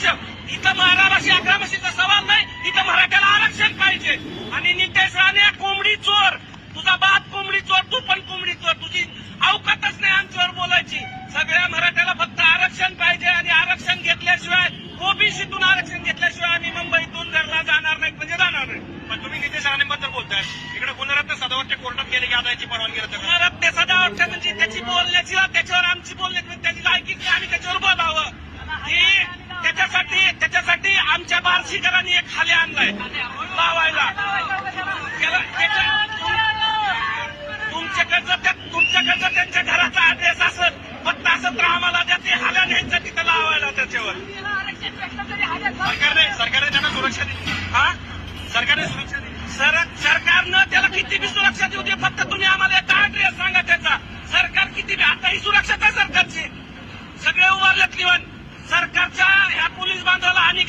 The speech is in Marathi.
आरक्षण इथं महाराष्ट्राशी अकरामशीचा सवाल नाही इथं मराठ्याला आरक्षण पाहिजे. आणि नितेश राणे कोंबडी चोर. तुझा बाप कोंबडी चोर तू पण कोंबडी चोर. तुझी अवकातच नाही आमच्यावर बोलायची. सगळ्या मराठ्याला फक्त आरक्षण पाहिजे आणि आरक्षण घेतल्याशिवाय ओबीसीतून आरक्षण घेतल्याशिवाय आम्ही मुंबईतून घरला जाणार नाही म्हणजे जाणार नाही. पण तुम्ही नितेश राणेबद्दल बोलताय. इकडे गुणरत्न सदावरच्या कोर्टात गेले की आता परवानगी गुणरत्न करा. म्हणजे त्याची बोलण्याची त्याच्यावर आमची बोलण्याची म्हणजे त्याची लायकी आम्ही त्याच्यावर बोलावं आमच्या एक खाली आणलाय. लावायला. तुमच्याकडचं त्या- तुमच्याकडचं त्यांच्या घराचा ऍड्रेस असं फक्त असं तर आम्हाला द्या ते हाल्या न्यायचं तिथं लावायला त्याच्यावर. सरकारने सरकारने त्यांना सुरक्षा दिली. हा? सरकारने सुरक्षा दिली. सर सरकारनं त्याला किती बी सुरक्षा देऊ दे फक्त तुम्ही आम्हाला एक ऍड्रेस सांगा त्याचा. सरकार किती बी आता ही सुरक्षा आहे सरकारची? सगळे उभारल्यात लिवण सरकारच्या ह्या पोलीस बांधवला आणि